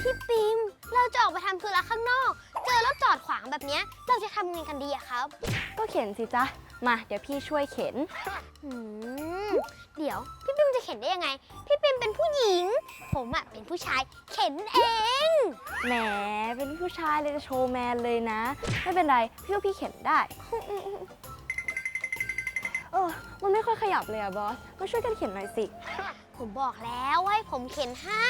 พี่ปิมเราจะออกไปทำธุระข้างนอก เจอรถจอดขวางแบบเนี้ยเราจะทำยังไงกันดีอะครับ ก็เข็นสิจ๊ะ มาเดี๋ยวพี่ช่วยเข็น อืมเดี๋ยวพี่ปิมจะเข็นได้ยังไง พี่ปิมเป็นผู้หญิง ผมอะเป็นผู้ชายเข็นเอง แหม เป็นผู้ชายเลยจะโชว์แมนเลยนะ ไม่เป็นไร พี่ว่าพี่เข็นได้ เออ มันไม่ค่อยขยับเลยอะบอส มาช่วยกันเข็นหน่อยสิ ผมบอกแล้วว่าให้ผมเข็นให้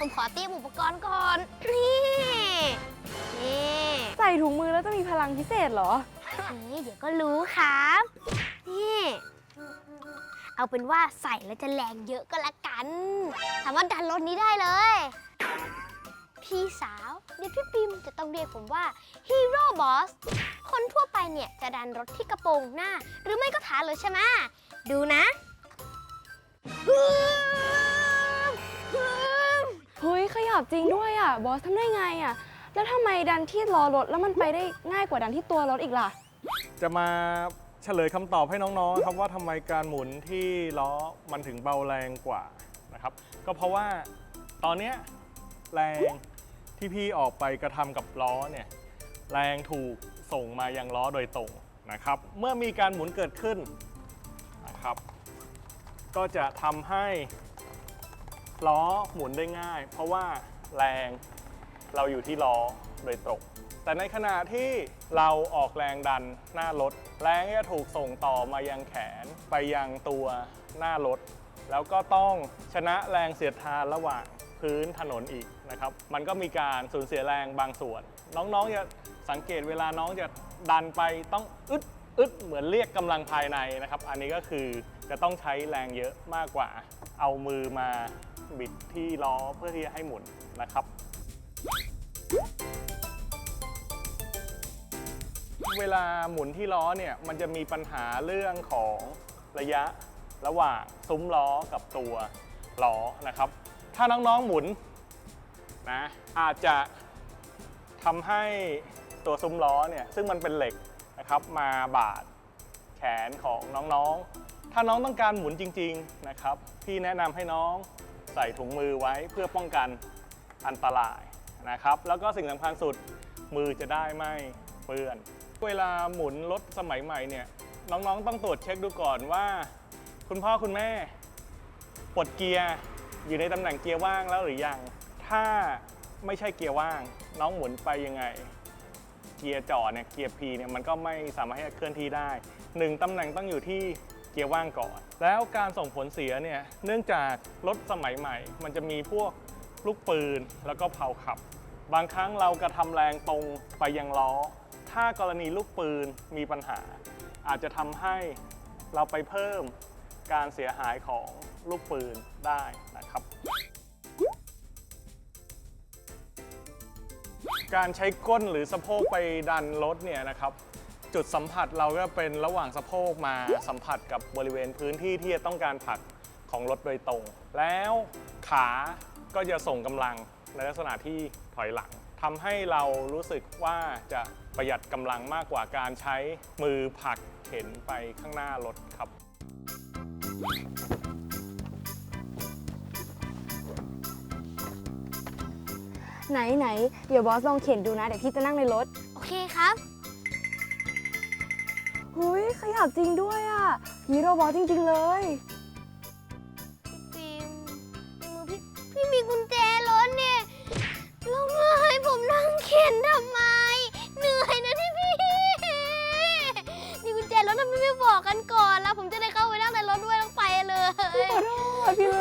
ผมขอเตรียมอุปกรณ์ก่อน นี่นี่ใส่ถุงมือแล้วจะมีพลังพิเศษเหรอ เฮ้ยเดี๋ยวก็รู้ครับ นี่ เอาเป็นว่าใส่แล้วจะแรงเยอะก็แล้วกัน สามารถดันรถนี้ได้เลย พี่สาวเดี๋ยวพี่ปิมจะต้องเรียกผมว่าฮีโร่บอส คนทั่วไปเนี่ยจะดันรถที่กระโปรงหน้า หรือไม่ก็ท้ายเลยใช่ไหมดูนะ ลับจริงด้วยอะบอสทำได้ไงอะแล้วทำไมดันที่ล้อรถแล้วมันไปได้ง่ายกว่าดันที่ตัวรถอีกล่ะ จะมาเฉลยคำตอบให้น้องๆครับว่าทำไมการหมุนที่ล้อมันถึงเบาแรงกว่านะครับ ก็เพราะว่าตอนเนี้ยแรงที่พี่ออกไปกระทำกับล้อเนี่ยแรงถูกส่งมายังล้อโดยตรงนะครับ เมื่อมีการหมุนเกิดขึ้นนะครับ ก็จะทำให้ ล้อหมุนได้ง่าย เพราะว่าแรงเราอยู่ที่ล้อโดยตรงแต่ในขณะที่เราออกแรงดันหน้ารถ แรงจะถูกส่งต่อมายังแขนไปยังตัวหน้ารถ แล้วก็ต้องชนะแรงเสียดทานระหว่างพื้นถนนอีกนะครับ มันก็มีการสูญเสียแรงบางส่วน น้องๆจะสังเกตเวลาน้องจะดันไปต้องอึดอึดเหมือนเรียกกำลังภายในนะครับ อันนี้ก็คือจะต้องใช้แรงเยอะมากกว่า เอามือมา บิดที่ล้อเพื่อที่จะให้หมุนนะครับ เวลาหมุนที่ล้อเนี่ยมันจะมีปัญหาเรื่องของระยะระหว่างซุ้มล้อกับตัวล้อนะครับ ถ้าน้องๆหมุนนะอาจจะทำให้ตัวซุ้มล้อเนี่ยซึ่งมันเป็นเหล็กนะครับมาบาดแขนของน้องๆ ถ้าน้องต้องการหมุนจริง ๆนะครับ พี่แนะนำให้น้อง ใส่ถุงมือไว้เพื่อป้องกันอันตรายนะครับ แล้วก็สิ่งสำคัญสุดมือจะได้ไม่เปื้อน เวลาหมุนรถสมัยใหม่เนี่ยน้องๆ ต้องตรวจเช็คดูก่อนว่า คุณพ่อคุณแม่ปลดเกียร์อยู่ในตำแหน่งเกียร์ว่างแล้วหรือยัง ถ้าไม่ใช่เกียร์ว่าง น้องหมุนไปยังไง เกียร์จอดเนี่ยเกียร์ P เนี่ยมันก็ไม่สามารถที่จะเคลื่อนที่ได้หนึ่งตำแหน่งต้องอยู่ที่ เกียร์ว่างก่อน แล้วการส่งผลเสียเนี่ยเนื่องจากรถสมัยใหม่ มันจะมีพวกลูกปืนแล้วก็เผาขับ บางครั้งเรากระทำแรงตรงไปยังล้อ ถ้ากรณีลูกปืนมีปัญหา อาจจะทำให้เราไปเพิ่มการเสียหายของลูกปืนได้นะครับ การใช้ก้นหรือสะโพกไปดันรถเนี่ยนะครับ จุดสัมผัสเราก็เป็นระหว่างสะโพกมาสัมผัสกับบริเวณพื้นที่ที่จะต้องการผลักของรถโดยตรง แล้วขาก็จะส่งกำลังในลักษณะที่ถอยหลังทำให้เรารู้สึกว่าจะประหยัดกำลังมากกว่าการใช้มือผลักเข็นไปข้างหน้ารถครับ ไหนไหนเดี๋ยวบอสลองเข็นดูนะ เดี๋ยวพี่จะนั่งในรถ โอเคครับเฮ้ย ขยับจริงด้วยอะฮีโร่บอสจริง ๆ เลยปิมในมือพี่พี่มีกุญแจรถเนี่ยแล้วมาให้ผมนั่งเข็นทำไม เหนื่อยนะที่พี่มีกุญแจรถทำไมไม่บอกกันก่อนแล้วผมจะได้เข้าไปนั่งในรถด้วยต้องไปเลยขอโทษพี่เล